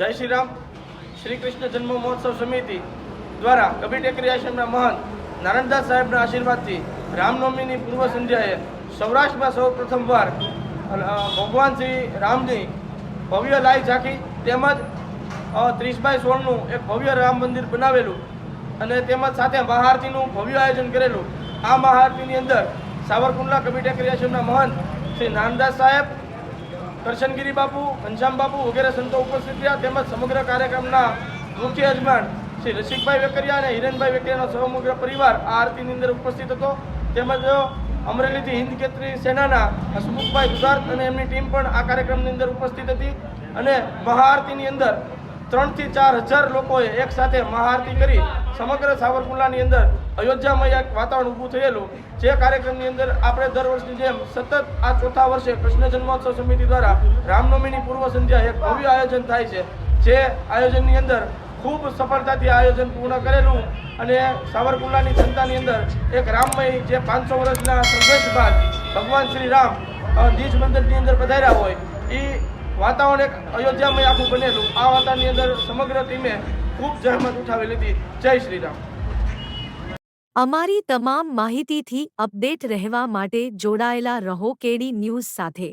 જય શ્રી રામ શ્રી કૃષ્ણ જન્મ મહોત્સવ સમિતિ દ્વારા કબીર ટેકરી આશ્રમના મહંત નારાયણદાસ સાહેબના આશીર્વાદથી રામનવમીની પૂર્વ સંધ્યાએ સૌરાષ્ટ્રમાં સૌ પ્રથમવાર ભગવાન શ્રી રામની ભવ્ય લાઈ ઝાંખી તેમજ ત્રીસ બાય સોળનું એક ભવ્ય રામ મંદિર બનાવેલું અને તેમજ સાથે મહાઆરતીનું ભવ્ય આયોજન કરેલું. આ મહાઆરતીની અંદર સાવરકુંડલા કબીર ટેકરી આશ્રમના મહંત શ્રી નાનદાસ સાહેબ કરશનગીરી બાપુ ઘનશ્યામ બાપુ વગેરે સંતો ઉપસ્થિત રહ્યા. તેમજ સમગ્ર કાર્યક્રમના મુખ્ય યજમાન શ્રી રસિકભાઈ વેકરિયા અને હિરેનભાઈ વેકરિયાનો સમગ્ર પરિવાર આ આરતીની અંદર ઉપસ્થિત હતો. તેમજ અમરેલીથી હિન્દ કેસરી સેનાના હસમુખભાઈ દુધાર્ત અને એમની ટીમ પણ આ કાર્યક્રમની અંદર ઉપસ્થિત હતી. અને મહાઆરતીની અંદર ત્રણથી ચાર હજાર લોકોએ એક સાથે મહાઆરતી કરી સમગ્ર સાવરકુંડલાની અંદર અયોધ્યામય એક વાતાવરણ ઊભું થયેલું. જે કાર્યક્રમની અંદર આપણે દર વર્ષની જેમ સતત આ ચોથા વર્ષે કૃષ્ણ જન્મોત્સવ સમિતિ દ્વારા રામનવમીની પૂર્વ સંધ્યા એક ભવ્ય આયોજન થાય છે. જે આયોજનની અંદર ખૂબ સફળતાથી આયોજન પૂર્ણ કરેલું અને સાવરકુંડલાની જનતાની અંદર એક રામમય જે પાંચસો વર્ષના સંઘર્ષ બાદ ભગવાન શ્રી રામ નિજ મંદિરની અંદર પધાર્યા હોય એ વાતાવરણ એક અયોધ્યામય આખું બનેલું. આ વાતાવરણની અંદર સમગ્ર ટીમે ખૂબ જહેમત ઉઠાવી લીધી જય શ્રી અમારી તમામ માહિતીથી અપડેટ રહેવા માટે જોડાયેલા રહો કેડી ન્યૂઝ સાથે.